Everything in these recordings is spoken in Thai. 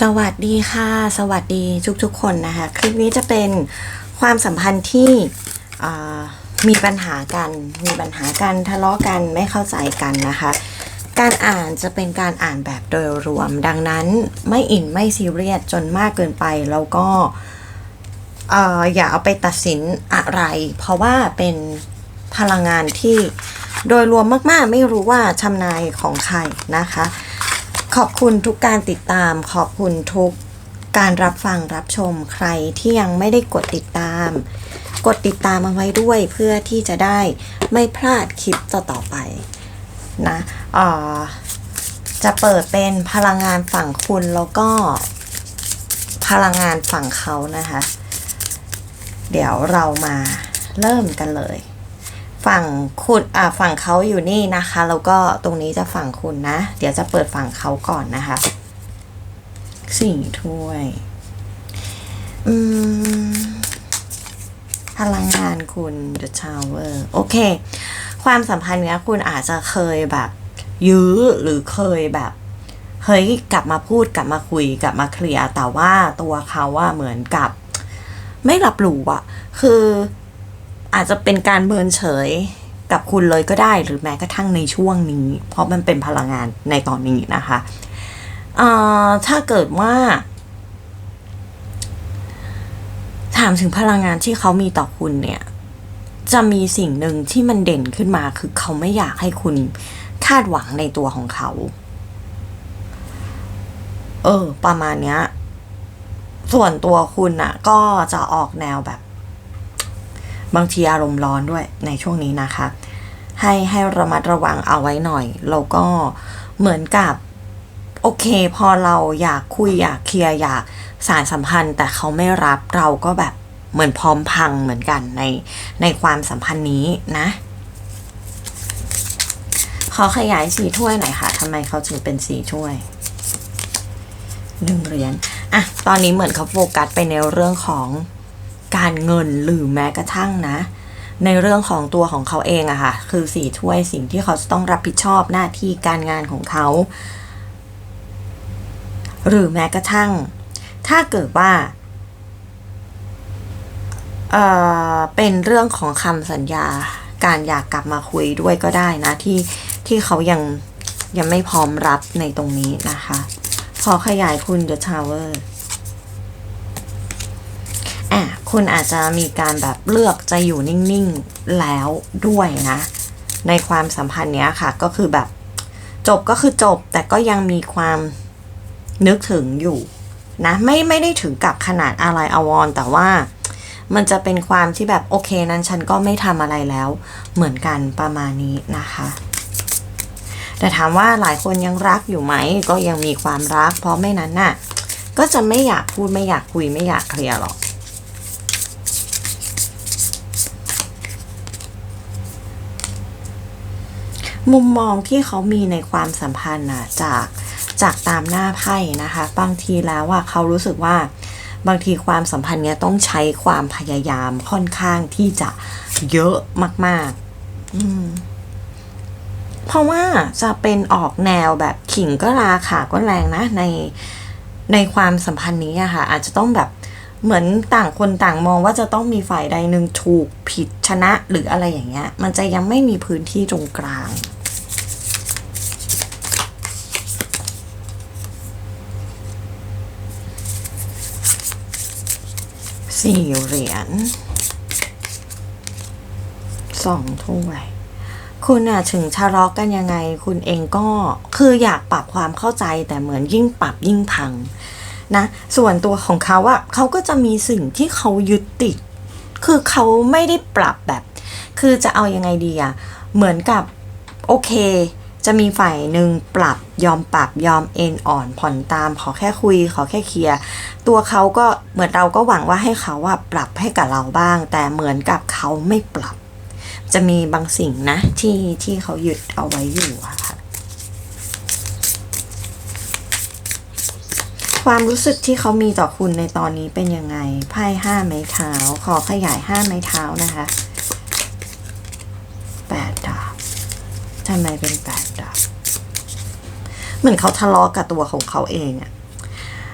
สวัสดีค่ะ สวัสดีทุกๆคนนะคะ คลิปนี้จะเป็นความสัมพันธ์ที่มีปัญหากัน มีปัญหากันทะเลาะกันไม่เข้าใจกันนะคะ การอ่านจะเป็นการอ่านแบบโดยรวม ดังนั้นไม่อินไม่ซีเรียสจนมากเกินไปแล้วก็เอ่ออย่าเอาไปตัดสินอะไร เพราะว่าเป็นพลังงานที่โดยรวมมากๆ ไม่รู้ว่าชำนายของใครนะคะ ขอบคุณทุกการติดตาม ขอบคุณทุกการรับฟังรับชมใครที่ยังไม่ได้กดติดตาม กดติดตามเอาไว้ด้วยเพื่อที่จะได้ไม่พลาดคลิปต่อๆไปนะออจะเปิดเป็นพลังงานฝั่งคุณแล้วก็พลังงานฝั่งเขานะคะ เดี๋ยวเรามาเริ่มกันเลย ฝั่งคุณอ่าฝั่งเขาอยู่นี่นะคะ แล้วก็ตรงนี้จะฝั่งคุณนะ เดี๋ยวจะเปิดฝั่งเขาก่อนนะคะสี่ถ้วย อืม พลังงานคุณ The Tower โอเค ความสัมพันธ์เนี้ยคุณอาจจะเคยแบบ ยื้อหรือเคยแบบเฮ้ยกลับมาพูดกลับมาคุยกลับมาเคลียร์แต่ว่าตัวเขาว่าเหมือนกับ ไม่รับรู้อะคือ อาจจะเป็นการเมินเฉยกับคุณเลยก็ได้หรือแม้กระทั่งในช่วงนี้ เพราะมันเป็นพลังงานในตอนนี้นะคะถ้าเกิดว่า ถามถึงพลังงานที่เขามีต่อคุณเนี่ย จะมีสิ่งหนึ่งที่มันเด่นขึ้นมาคือเขาไม่อยากให้คุณคาดหวังในตัวของเขา เออ ประมาณเนี้ย ส่วนตัวคุณอะก็จะออกแนวแบบ บางทีอารมณ์ร้อนด้วยในช่วงนี้นะคะ ให้ให้ระมัดระวังเอาไว้หน่อย แล้วก็เหมือนกับ โอเค พอเราอยากคุยอยากเคลียร์อยากสารสัมพันธ์ แต่เขาไม่รับเราก็แบบเหมือนพร้อมพังเหมือนกันในในความสัมพันธ์นี้นะขอขยายสีถ้วยหน่อยค่ะทำไมเขาถึงเป็นสีถ้วยหนึ่งเหรียญอะ ตอนนี้เหมือนเขาโฟกัสไปในเรื่องของ การเงินหรือแม้กระทั่งนะ ในเรื่องของตัวของเขาเองอะค่ะ คือสีถ้วยสิ่งที่เขาจะต้องรับผิดชอบหน้าที่การงานของเขา หรือแม้กระทั่ง ถ้าเกิดว่าเอ่อเป็นเรื่องของคำสัญญาการอยากกลับมาคุยด้วยก็ได้นะ ที่ที่เขายังยังไม่พร้อมรับในตรงนี้นะคะขอขยายคุณ The Tower คุณอาจจะมีการแบบเลือกจะอยู่นิ่งๆแล้วด้วยนะ ในความสัมพันธ์เนี้ยค่ะ ก็คือแบบจบก็คือจบ แต่ก็ยังมีความนึกถึงอยู่นะไม่ไม่ได้ถึงกับขนาดอะไรอาวรแต่ว่ามันจะเป็นความที่แบบโอเคนั้นฉันก็ไม่ทำอะไรแล้วเหมือนกันประมาณนี้นะคะ แต่ถามว่าหลายคนยังรักอยู่ไหม ก็ยังมีความรัก เพราะไม่นั้นน่ะ ก็จะไม่อยากพูดไม่อยากคุยไม่อยากเคลียร์หรอก มุมมองที่เขามีในความสัมพันธ์นะจากจากตามหน้าไพ่นะคะ บางทีแล้วว่าเขารู้สึกว่าบางทีความสัมพันธ์เนี้ยต้องใช้ความพยายามค่อนข้างที่จะเยอะมาก ๆ อืมเพราะว่าจะเป็นออกแนวแบบขิงก็ราขาก็แรงนะ ในในความสัมพันธ์นี้อะค่ะ อาจจะต้องแบบเหมือนต่างคนต่างมองว่าจะต้องมีฝ่ายใดหนึ่งถูกผิดชนะหรืออะไรอย่างเงี้ย มันจะยังไม่มีพื้นที่ตรงกลาง สี่เหรียญสองถ้วยคุณอะถึงทะเลาะกันยังไง คุณเองก็คืออยากปรับความเข้าใจแต่เหมือนยิ่งปรับยิ่งพังนะ ส่วนตัวของเขาอะเขาก็จะมีสิ่งที่เขายึดติด คือเขาไม่ได้ปรับแบบ คือจะเอายังไงดีอะเหมือนกับโอเค จะมีฝ่ายหนึ่งปรับยอมปรับยอมเอ็นอ่อนผ่อนตามขอแค่คุย ขอแค่เคลียร์ตัวเขาก็เหมือนเราก็หวังว่าให้เขาว่าปรับให้กับเราบ้าง แต่เหมือนกับเขาไม่ปรับ จะมีบางสิ่งนะที่ที่เขาหยึดเอาไว้อยู่ค่ะความรู้สึกที่เขามีต่อคุณในตอนนี้เป็นยังไงไพ่ห้าไม้เท้า ขอขยายห้าไม้เท้านะคะแปดดาบทำไมเป็นแปด มือนเขาทะเลาะกับตัวของเขาเองอะ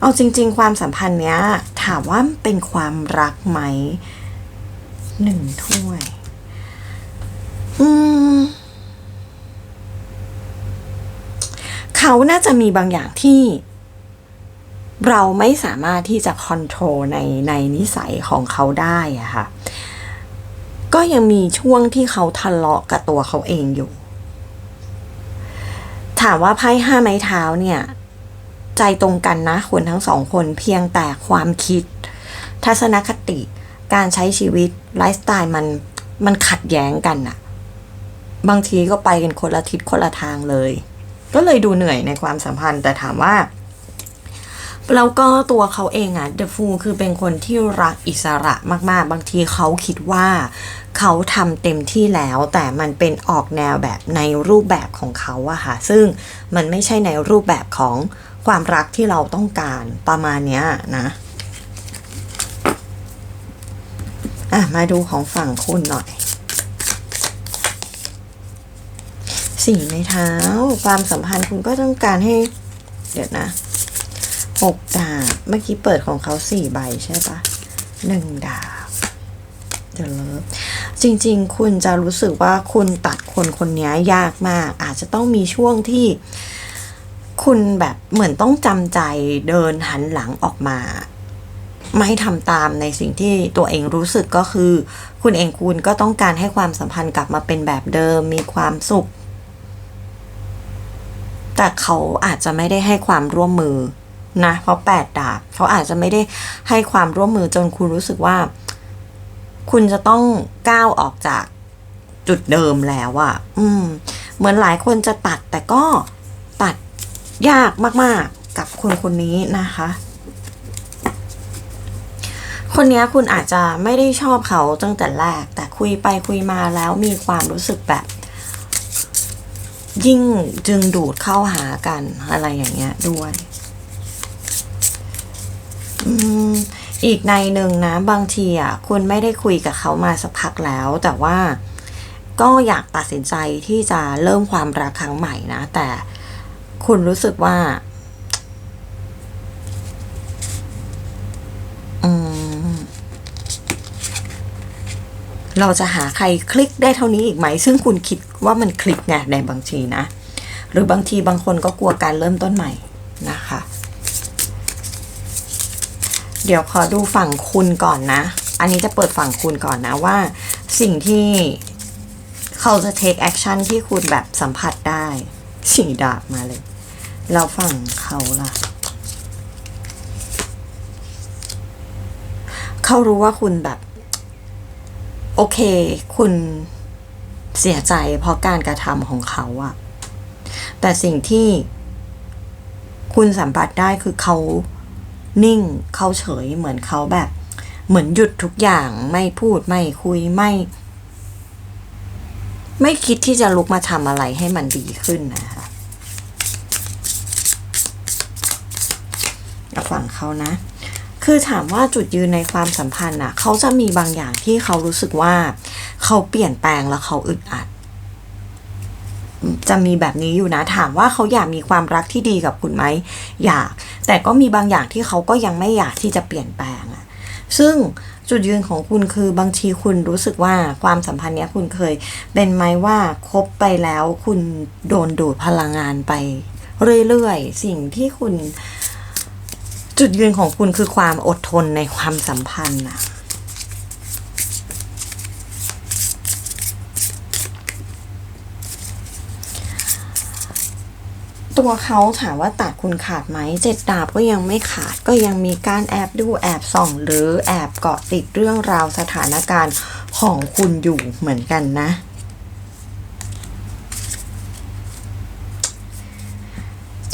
เอาจริง ๆ ความสัมพันธ์เนี้ย ถามว่าเป็นความรักไหมหนึ่งถ้วย อืมเขาน่าจะมีบางอย่างที่ เราไม่สามารถที่จะคอนโทรลในในนิสัยของเขาได้อะค่ะ ก็ยังมีช่วงที่เขาทะเลาะกับตัวเขาเองอยู่ ถามว่าไพ่ห้าไม้เท้าเนี่ย ใจตรงกันนะคนทั้งสองคนเพียงแต่ความคิด ทัศนคติ การใช้ชีวิตไลฟ์สไตล์มันมันขัดแย้งกันอะบางทีก็ไปกันคนละทิศคนละทางเลย ก็เลยดูเหนื่อยในความสัมพันธ์ แต่ถามว่า แล้วก็ตัวเขาเองอะเดฟูคือเป็นคนที่รักอิสระมาก ๆ บางทีเขาคิดว่าเขาทำเต็มที่แล้วแต่มันเป็นออกแนวแบบในรูปแบบของเขาอะค่ะ ซึ่งมันไม่ใช่ในรูปแบบของความรักที่เราต้องการประมาณเนี้ยนะอะมาดูของฝั่งคุณหน่อยสี่ในเท้า ความสัมพันธ์คุณก็ต้องการให้ เดี๋ยวนะ หกดาบเมื่อกี้เปิดของเขาสี่ใบใช่ปะหนึ่งดาบเดี๋ยวเลิฟจริงๆ คุณจะรู้สึกว่าคุณตัดคนคนนี้ยากมาก อาจจะต้องมีช่วงที่คุณแบบเหมือนต้องจำใจเดินหันหลังออกมา ไม่ทำตามในสิ่งที่ตัวเองรู้สึกก็คือ คุณเองคุณก็ต้องการให้ความสัมพันธ์กลับมาเป็นแบบเดิมมีความสุข แต่เขาอาจจะไม่ได้ให้ความร่วมมือ นะ เพราะแปดดาบเขาอาจจะไม่ได้ให้ความร่วมมือจนคุณรู้สึกว่า คุณจะต้องก้าวออกจากจุดเดิมแล้วอะอืม เหมือนหลายคนจะตัดแต่ก็ตัดยากมาก ๆ กับคนคนนี้นะคะ คนนี้คุณอาจจะไม่ได้ชอบเขาตั้งแต่แรก แต่คุยไปคุยมาแล้วมีความรู้สึกแบบยิ่งจึงดูดเข้าหากันอะไรอย่างเงี้ยด้วย อีกในหนึ่งนะ บางทีอะคุณไม่ได้คุยกับเขามาสักพักแล้ว แต่ว่าก็อยากตัดสินใจที่จะเริ่มความรักครั้งใหม่นะ แต่คุณรู้สึกว่าอืมเราจะหาใครคลิกได้เท่านี้อีกไหม ซึ่งคุณคิดว่ามันคลิกไงในบางทีนะ หรือบางทีบางคนก็กลัวการเริ่มต้นใหม่นะคะ เดี๋ยวขอดูฝั่งคุณก่อนนะ อันนี้จะเปิดฝั่งคุณก่อนนะว่า สิ่งที่เขาจะ take action ที่คุณแบบสัมผัสได้สีดาบมาเลยเราฝั่งเขาล่ะ เขารู้ว่าคุณแบบ โอเค คุณเสียใจเพราะการกระทำของเขาอะแต่สิ่งที่คุณสัมผัสได้คือเขา นิ่งเขาเฉยเหมือนเขาแบบ เหมือนหยุดทุกอย่างไม่พูดไม่คุยไม่ ไม่คิดที่จะลุกมาทำอะไรให้มันดีขึ้นนะคะฝั่งเขานะ คือถามว่าจุดยืนในความสัมพันธ์อะเขาจะมีบางอย่างที่เขารู้สึกว่า เขาเปลี่ยนแปลงแล้วเขาอึดอัด จะมีแบบนี้อยู่นะ ถามว่าเขาอยากมีความรักที่ดีกับคุณไหม อยาก แต่ก็มีบางอย่างที่เขาก็ยังไม่อยากที่จะเปลี่ยนแปลงอะซึ่งจุดยืนของคุณคือบางทีคุณรู้สึกว่าความสัมพันธ์เนี้ยคุณเคยเป็นไหมว่าคบไปแล้วคุณโดนดูดพลังงานไปเรื่อยๆ สิ่งที่คุณจุดยืนของคุณคือความอดทนในความสัมพันธ์อะ ตัวเขาถามว่าตัดคุณขาดไหมเจ็ดดาบก็ยังไม่ขาดก็ยังมีการแอบดูแอบส่อง หรือแอบเกาะติดเรื่องราวสถานการณ์ของคุณอยู่เหมือนกันนะ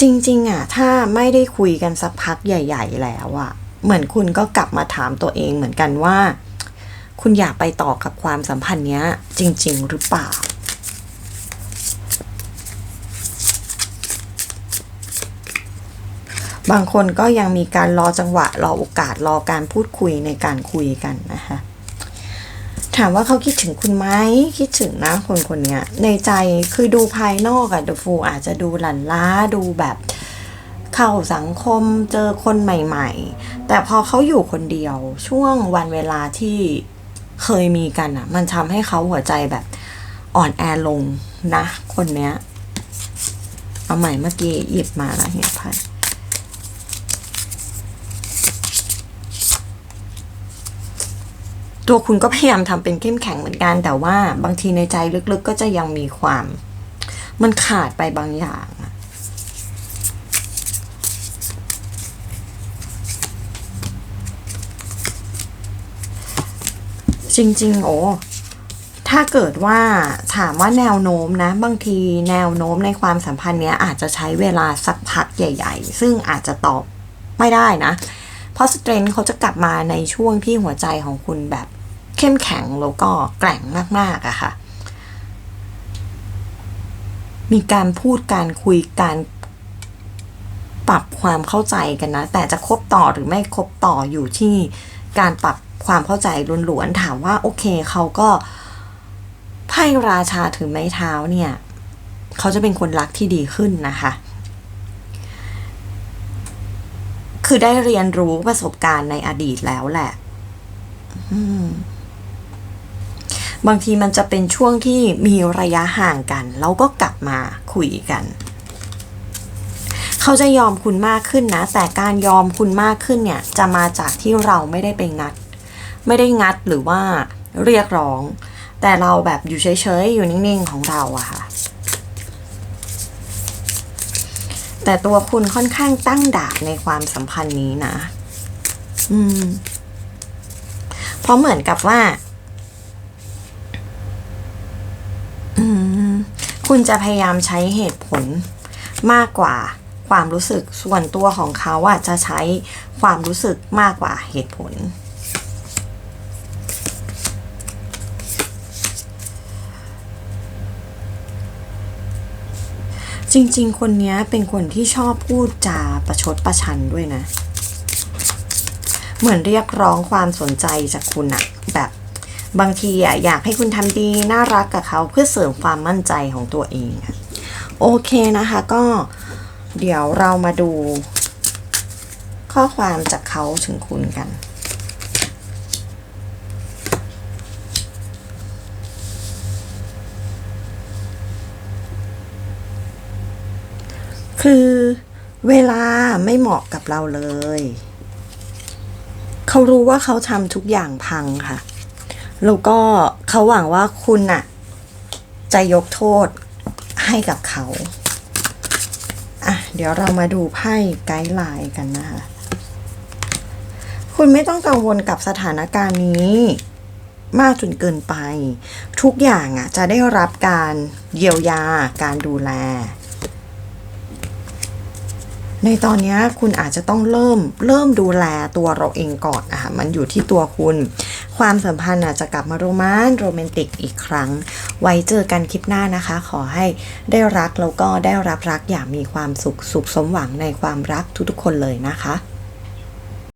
จริงๆอะถ้าไม่ได้คุยกันสักพักใหญ่ ๆ แล้วอะ เหมือนคุณก็กลับมาถามตัวเองเหมือนกันว่า คุณอยากไปต่อกับความสัมพันธ์เนี้ย จริง ๆ หรือเปล่า บางคนก็ยังมีการรอจังหวะ รอโอกาสรอการพูดคุยในการคุยกันนะคะถามว่าเขาคิดถึงคุณไหมคิดถึงนะคนคนนี้ในใจคือดูภายนอกอะเดฟูอาจจะดูหลั่นล้าดูแบบเข้าสังคมเจอคนใหม่ๆ แต่พอเขาอยู่คนเดียวช่วงวันเวลาที่เคยมีกันอะมันทำให้เขาหัวใจแบบอ่อนแอลงนะ คนเนี้ยเอาใหม่เมื่อกี้หยิบมาแล้วเห็นไพ่ ตัวคุณก็พยายามทำเป็นเข้มแข็งเหมือนกัน แต่ว่าบางทีในใจลึกๆ ก็จะยังมีความ มันขาดไปบางอย่างจริง ๆ โอ้ ถ้าเกิดว่าถามว่าแนวโน้มนะ บางทีแนวโน้มในความสัมพันธ์เนี้ยอาจจะใช้เวลาสักพักใหญ่ ๆ ซึ่งอาจจะตอบไม่ได้นะ เพราะสเตรนท์เขาจะกลับมาในช่วงที่หัวใจของคุณแบบ เข้มแข็งแล้วก็แกร่งมากๆอะค่ะ มีการพูดการคุยการปรับความเข้าใจกันนะ แต่จะคบต่อหรือไม่คบต่ออยู่ที่การปรับความเข้าใจล้วนๆถามว่าโอเคเขาก็ไพ่ราชาถือไม้เท้าเนี่ยเขาจะเป็นคนรักที่ดีขึ้นนะคะ คือได้เรียนรู้ประสบการณ์ในอดีตแล้วแหละ อืม บางทีมันจะเป็นช่วงที่มีระยะห่างกัน แล้วก็กลับมาคุยกัน เขาจะยอมคุณมากขึ้นนะ แต่การยอมคุณมากขึ้นเนี่ยจะมาจากที่เราไม่ได้ไปงัด ไม่ได้งัดหรือว่าเรียกร้อง แต่เราแบบอยู่เฉยๆ อยู่นิ่งๆ ของเราอะค่ะ แต่ตัวคุณค่อนข้างตั้งดาบในความสัมพันธ์นี้นะ อืม เพราะเหมือนกับว่า อืม คุณจะพยายามใช้เหตุผลมากกว่าความรู้สึกส่วนตัวของเขาอะจะใช้ความรู้สึกมากกว่าเหตุผล จริงๆ คนนี้เป็นคนที่ชอบพูดจาประชดประชันด้วยนะ เหมือนเรียกร้องความสนใจจากคุณอะแบบ บางทีอะอยากให้คุณทำดีน่ารักกับเขาเพื่อเสริมความมั่นใจของตัวเองโอเคนะคะก็เดี๋ยวเรามาดู ข้อความจากเขาถึงคุณกัน คือเวลาไม่เหมาะกับเราเลย เขารู้ว่าเขาทำทุกอย่างพังค่ะ แล้วก็เขาหวังว่าคุณน่ะ จะยกโทษให้กับเขาอะเดี๋ยวเรามาดูไพ่ไกด์ไลน์กันนะคะ คุณไม่ต้องกังวลกับสถานการณ์นี้ มากจนเกินไป ทุกอย่างอะจะได้รับการเยียวยาการดูแล ในตอนนี้คุณอาจจะต้องเริ่มเริ่มดูแลตัวเราเองก่อนนะคะมันอยู่ที่ตัวคุณ ความสัมพันธ์อาจจะกลับมาโรแมนโรแมนติกอีกครั้ง ไว้เจอกันคลิปหน้านะคะ ขอให้ได้รักแล้วก็ได้รับรักอย่างมีความสุขสุขสมหวังในความรักทุกๆคนเลยนะคะ